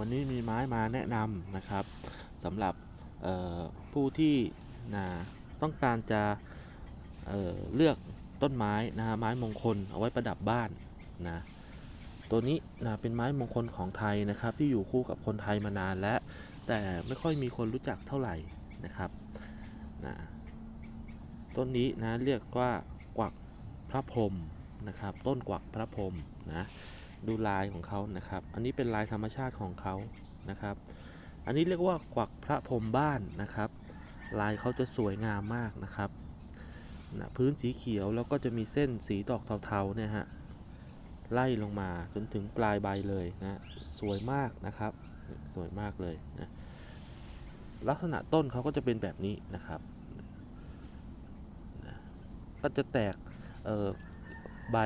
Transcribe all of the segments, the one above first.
วันนี้มีไม้มาแนะนำนะครับสำหรับผู้ที่นะต้องการจะเเลือกต้นไม้นะฮะไม้มงคลเอาไว้ประดับบ้านนะตัวนี้นะเป็นไม้มงคลของไทยนะครับ ที่อยู่คู่กับคนไทยมานานแล้วแต่ไม่ค่อยมีคนรู้จักเท่าไหร่นะครับนะต้นนี้นะเรียกว่ากวักพระพรมนะครับ ต้นกวักพระพรมนะ ดูลายของเขานะครับ อันนี้เป็นลายธรรมชาติของเขานะครับ อันนี้เรียกว่ากวักพระพรมบ้านนะครับ ลายเขาจะสวยงามมากนะครับนะพื้นสีเขียวแล้วก็จะมีเส้นสีดอกเทาๆเนี่ยฮะไล่ลงมาจนถึงปลายใบเลยนะสวยมากนะครับ สวยมากเลยนะลักษณะต้นเขาก็จะเป็นแบบนี้นะครับนะก็จะแตกเออ ใบ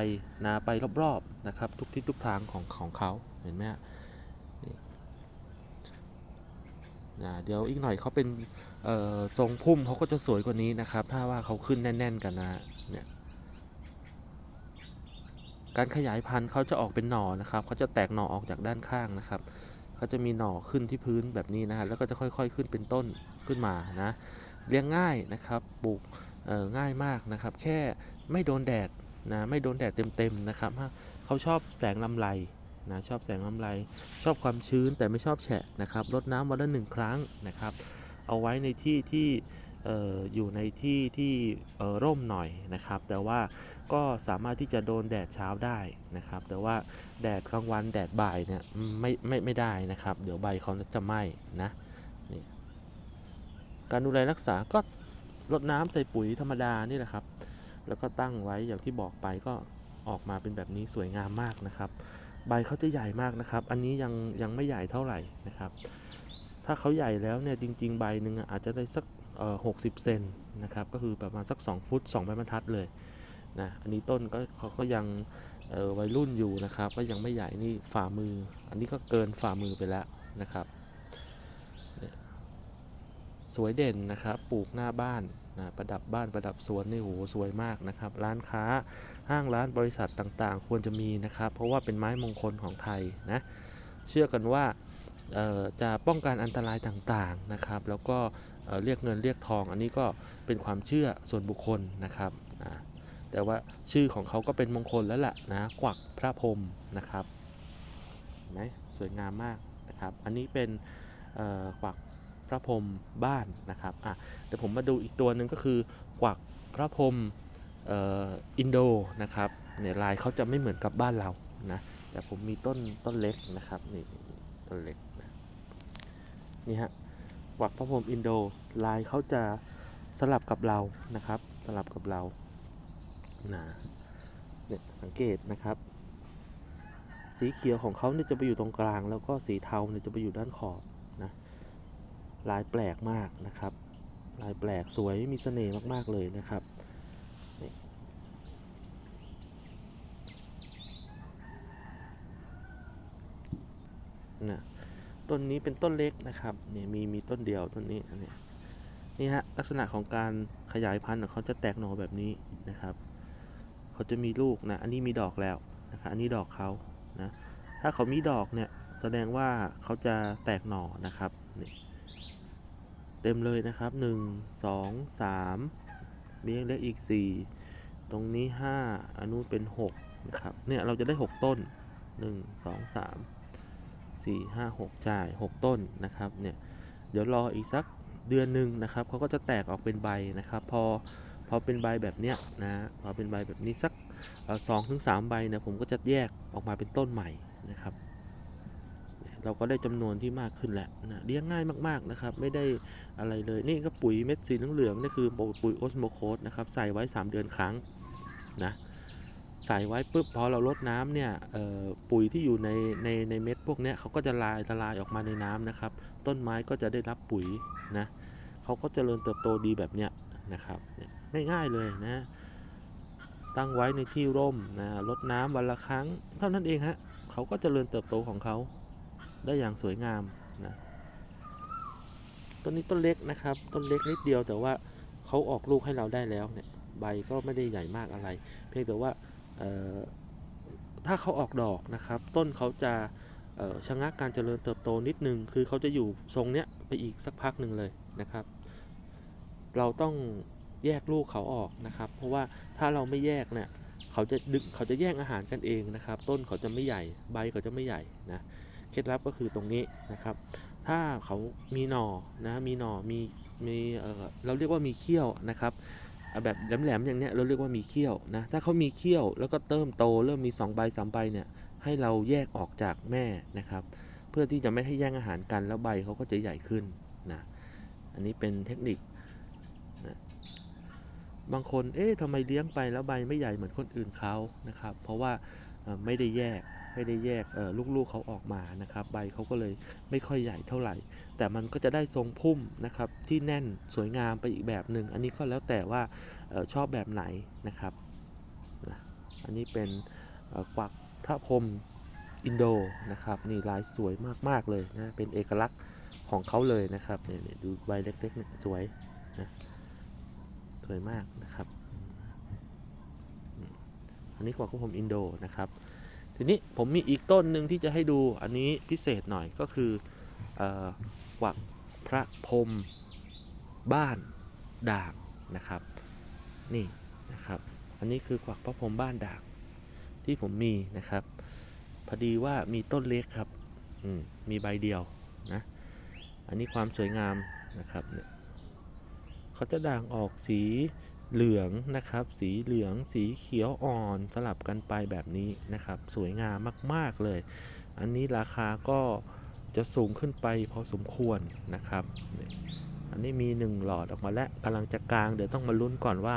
นาไปรอบๆนะครับ ทุกทิศทุกทางของของเขาเห็นไหมฮะนะเดี๋ยวอีกหน่อยเขาเป็นทรงพุ่มเขาก็จะสวยกว่านี้นะครับ ถ้าว่าเขาขึ้นแน่น ๆ กันนะเนี่ยการขยายพันธุ์เขาจะออกเป็นหน่อนะครับเขาจะแตกหน่อออกจากด้านข้างนะครับเขาจะมีหน่อขึ้นที่พื้นแบบนี้นะฮะแล้วก็จะค่อยๆขึ้นเป็นต้นขึ้นมานะเลี้ยงง่ายนะครับปลูกง่ายมากนะครับ แค่ไม่โดนแดด นะไม่โดนแดดเต็มๆนะครับฮะเขาชอบแสงลำไรนะชอบแสงลำไร ชอบความชื้นแต่ไม่ชอบแฉะนะครับรดน้ำวันละหนึ่งครั้งนะครับ เอาไว้ในที่ที่อยู่ในที่ที่ร่มหน่อยนะครับ แต่ว่าก็สามารถที่จะโดนแดดเช้าได้นะครับ แต่ว่าแดดกลางวันแดดบ่ายเนี่ยไม่ไม่ไม่ได้นะครับ เดี๋ยวใบเขาจะไหม้นะนี่การดูแลรักษาก็รดน้ำใส่ปุ๋ยธรรมดานี่แหละครับ แล้วก็ตั้งไว้อย่างที่บอกไปก็ออกมาเป็นแบบนี้สวยงามมากนะครับ ใบเขาจะใหญ่มากนะครับ อันนี้ยังยังไม่ใหญ่เท่าไหร่นะครับ ถ้าเขาใหญ่แล้วเนี่ยจริง ๆ ใบหนึ่งอาจจะได้สักหกสิบเซนนะครับ ก็คือประมาณสัก 2 ฟุต2ใบบรรทัดเลยนะอันนี้ต้นก็เขาก็ยังวัยรุ่นอยู่นะครับ ก็ยังไม่ใหญ่นี่ฝ่ามือ อันนี้ก็เกินฝ่ามือไปแล้วนะครับ สวยเด่นนะครับ ปลูกหน้าบ้าน นะประดับบ้านประดับสวนนี่โหสวยมากนะครับ ร้านค้าห้างร้านบริษัทต่างๆ ควรจะมีนะครับ เพราะว่าเป็นไม้มงคลของไทยนะเชื่อกันว่าจะป้องกันอันตรายต่างๆนะครับ แล้วก็เอ่อเรียกเงินเรียกทอง อันนี้ก็เป็นความเชื่อส่วนบุคคลนะครับนะแต่ว่าชื่อของเขาก็เป็นมงคลแล้วล่ะนะกวักพระพรมนะครับเห็นไหมสวยงามมากนะครับ อันนี้เป็นกวัก ระพรมบ้านนะครับอะเดี๋ยวผมมาดูอีกตัวหนึ่งก็คือกวักพระพรมอินโดนะครับเนี่ยลายเขาจะไม่เหมือนกับบ้านเรานะแต่ผมมีต้นต้นเล็กนะครับนี่ต้นเล็กนะนี่ฮะกวักพระพรมอินโดลายเขาจะสลับกับเรานะครับ สลับกับเรานะเนี่ยสังเกตนะครับ สีเขียวของเขาเนี่ยจะไปอยู่ตรงกลาง แล้วก็สีเทาเนี่ยจะไปอยู่ด้านขอบนะ ลายแปลกมากนะครับ ลายแปลกสวยมีเสน่ห์มากๆเลยนะครับนะต้นนี้เป็นต้นเล็กนะครับเนี่ยมีมีต้นเดียวต้นนี้อันนี้นี่ฮะลักษณะของการขยายพันธุ์ของเขาจะแตกหน่อแบบนี้นะครับเขาจะมีลูกนะอันนี้มีดอกแล้วนะครับอันนี้ดอกเขานะถ้าเขามีดอกเนี่ยแสดงว่าเขาจะแตกหน่อนะครับนี่ เต็มเลยนะครับ 1 2 3 มีเล็กอีก 4 ตรงนี้ 5 อันนู้นเป็น 6 นะครับ เนี่ยเราจะได้ 6 ต้น 1 2 3 4 5 6 จ่าย 6 ต้นนะครับ เนี่ย เดี๋ยวรออีกสักเดือนหนึ่งนะครับ เขาก็จะแตกออกเป็นใบนะครับ พอ พอเป็นใบแบบเนี้ยนะ พอเป็นใบแบบนี้สักสองถึงสามใบเนี่ยผมก็จะแยกออกมาเป็นต้นใหม่นะครับ เราก็ได้จำนวนที่มากขึ้นแหล้วนะเลี้ยงง่ายมากๆนะครับ ไม่ได้อะไรเลย นี่ก็ปุ๋ยเม็ดสีเหลืองๆนี่คือปุ๋ยโอสโมโคสนะครับ ใส่ไว้ 3 เดือนครั้งนะใส่ไว้ปุ๊บพอเราลดน้ำเนี่ยปุ๋ยที่อยู่ในในในเม็ดพวกนี้เขาก็จะลายละลายออกมาในน้ำนะครับ ต้นไม้ก็จะได้รับปุ๋ยนะเขาก็เจริญเติบโตดีแบบเนี้ยนะครับง่ายๆเลยนะ ตั้งไว้ในที่ร่มนะลดน้ำวันละครั้ง เท่านั้นเองฮะเขาก็เจริญเติบโตของเขา ได้อย่างสวยงามนะต้นนี้ต้นเล็กนะครับ ต้นเล็กนิดเดียวแต่ว่าเขาออกลูกให้เราได้แล้วเนี่ยใบก็ไม่ได้ใหญ่มากอะไร เพียงแต่ว่าถ้าเขาออกดอกนะครับ ต้นเขาจะชะงักการเจริญเติบโตนิดนึง คือเขาจะอยู่ทรงเนี้ยไปอีกสักพักหนึ่งเลยนะครับ เราต้องแยกลูกเขาออกนะครับ เพราะว่าถ้าเราไม่แยกเนี่ยเขาจะดึงเขาจะแย่งอาหารกันเองนะครับ ต้นเขาจะไม่ใหญ่ ใบเขาจะไม่ใหญ่นะ เคล็ดลับก็คือตรงนี้นะครับ ถ้าเขามีหน่อนะมีหน่อมีมีเออเราเรียกว่ามีเขี้ยวนะครับแบบแหลมๆอย่างเนี้ยเราเรียกว่ามีเขี้ยวนะถ้าเขามีเขี้ยวแล้วก็เติมโตเริ่มมี2ใบสามใบเนี่ยให้เราแยกออกจากแม่นะครับ เพื่อที่จะไม่ให้แย่งอาหารกันแล้วใบเขาก็จะใหญ่ขึ้นนะอันนี้เป็นเทคนิคนะบางคนเอ๊ะทำไมเลี้ยงไปแล้วใบไม่ใหญ่เหมือนคนอื่นเขานะครับ เพราะว่าไม่ได้แยก ไม่ได้แยกลูกๆเขาออกมานะครับ ใบเขาก็เลยไม่ค่อยใหญ่เท่าไหร่ แต่มันก็จะได้ทรงพุ่มนะครับที่แน่นสวยงามไปอีกแบบหนึ่งอันนี้ก็แล้วแต่ว่าออชอบแบบไหนนะครับนะอันนี้เป็นกวักพระพรมอินโดนะครับนี่ลายสวยมากๆเลยนะเป็นเอกลักษณ์ของเขาเลยนะครับเนี่ยดูใบเล็กๆเนี่ยสวยนะสวยมากนะครับ อันนี้กวักพระพรมอินโดนะครับ ทีนี้ผมมีอีกต้นหนึ่งที่จะให้ดูอันนี้พิเศษหน่อยก็คือเออกวักพระพรมบ้านด่างนะครับนี่นะครับ อันนี้คือกวักพระพรมบ้านด่างที่ผมมีนะครับพอดีว่ามีต้นเล็กครับอืมมีใบเดียวนะอันนี้ความสวยงามนะครับเนี่ยเขาจะด่างออกสี เหลืองนะครับ สีเหลืองสีเขียวอ่อนสลับกันไปแบบนี้นะครับ สวยงามมาก ๆ เลย อันนี้ราคาก็จะสูงขึ้นไปพอสมควรนะครับ อันนี้มี 1 หลอดออกมาแล้วกำลังจะกลางเดี๋ยวต้องมาลุ้นก่อนว่า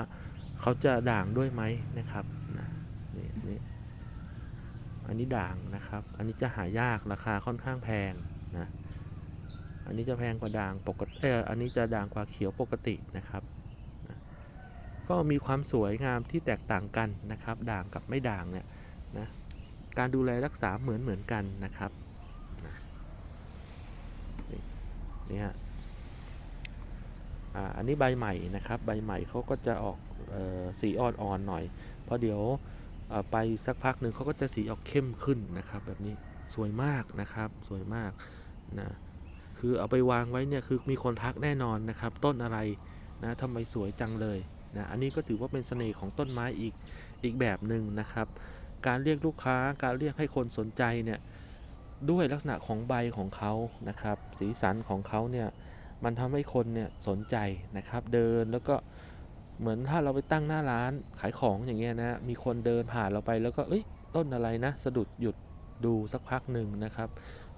เขาจะด่างด้วยไหมนะครับนี่นี่อันนี้ด่างนะครับ อันนี้จะหายากราคาค่อนข้างแพงนะอันนี้จะแพงกว่าด่างปกติเอออันนี้จะด่างกว่าเขียวปกตินะครับ ก็มีความสวยงามที่แตกต่างกันนะครับ ด่างกับไม่ด่างเนี่ยนะการดูแลรักษาเหมือนเหมือนกันนะครับนะนี่ฮะอ่าอันนี้ใบใหม่นะครับ ใบใหม่เขาก็จะออกออสีอ่อนๆหน่อย เพราะเดี๋ยวไปสักพักหนึ่งเขาก็จะสีออกเข้มขึ้นนะครับ แบบนี้สวยมากนะครับสวยมากนะคือเอาไปวางไว้เนี่ยคือมีคนทักแน่นอนนะครับ ต้นอะไรนะทำไมสวยจังเลย นะอันนี้ก็ถือว่าเป็นเสน่ห์ของต้นไม้อีกอีกแบบหนึ่งนะครับ การเรียกลูกค้าการเรียกให้คนสนใจเนี่ยด้วยลักษณะของใบของเขานะครับ สีสันของเขาเนี่ยมันทำให้คนเนี่ยสนใจนะครับ เดินแล้วก็เหมือนถ้าเราไปตั้งหน้าร้านขายของอย่างเงี้ยนะมีคนเดินผ่านเราไปแล้วก็เอ้ยต้นอะไรนะ สะดุดหยุดดูสักพักหนึ่งนะครับ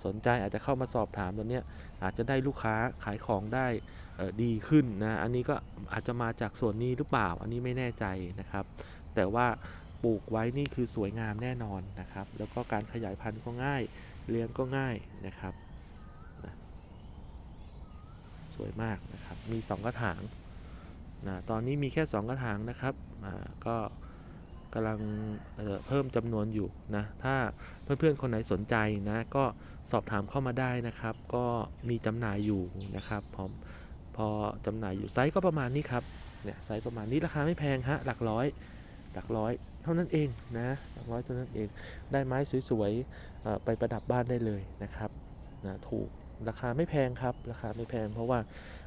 สนใจอาจจะเข้ามาสอบถามตัวเนี้ยอาจจะได้ลูกค้าขายของได้ดีขึ้นนะอันนี้ก็อาจจะมาจากส่วนนี้หรือเปล่า อันนี้ไม่แน่ใจนะครับ แต่ว่าปลูกไว้นี่คือสวยงามแน่นอนนะครับ แล้วก็การขยายพันธุ์ก็ง่ายเลี้ยงก็ง่ายนะครับนะสวยมากนะครับ มี 2 กระถางนะตอนนี้มีแค่ 2 กระถางนะครับก็ กำลังเเพิ่มจำนวนอยู่นะ ถ้าเพื่อนๆคนไหนสนใจนะก็สอบถามเข้ามาได้นะครับ ก็มีจำหน่ายอยู่นะครับพร้อมพอจำหน่ายอยู่ไซส์ก็ประมาณนี้ครับเนี่ยไซส์ประมาณนี้ราคาไม่แพงฮะหลักร้อยหลักร้อยเท่านั้นเองนะหลักร้อยเท่านั้นเองได้ไม้สวยๆไปประดับบ้านได้เลยนะครับนะถูกราคาไม่แพงครับราคาไม่แพงเพราะว่า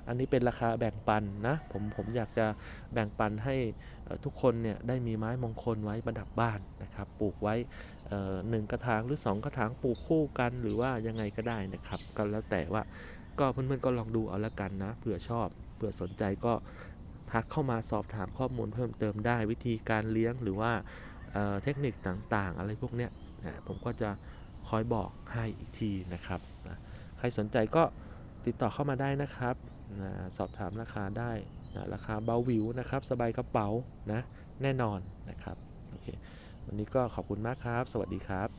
อันนี้เป็นราคาแบ่งปันนะผมผมอยากจะแบ่งปันให้ทุกคนเนี่ยได้มีไม้มงคลไว้ประดับบ้านนะครับ ปลูกไว้หนึ่งกระถางหรือ 2 กระถางปลูกคู่กันหรือว่ายังไงก็ได้นะครับ ก็แล้วแต่ว่าก็เพื่อนๆก็ลองดูเอาละกันนะเผื่อชอบเผื่อสนใจก็ทักเข้ามาสอบถามข้อมูลเพิ่มเติมได้วิธีการเลี้ยงหรือว่าเเทคนิคต่างๆ อะไรพวกเนี้ยนะผมก็จะคอยบอกให้อีกทีนะครับนะใครสนใจก็ติดต่อเข้ามาได้นะครับ นะสอบถามราคาได้นะราคาเบาวิวนะครับสบายกระเป๋านะแน่นอนนะครับโอเควันนี้ก็ขอบคุณมากครับ สวัสดีครับ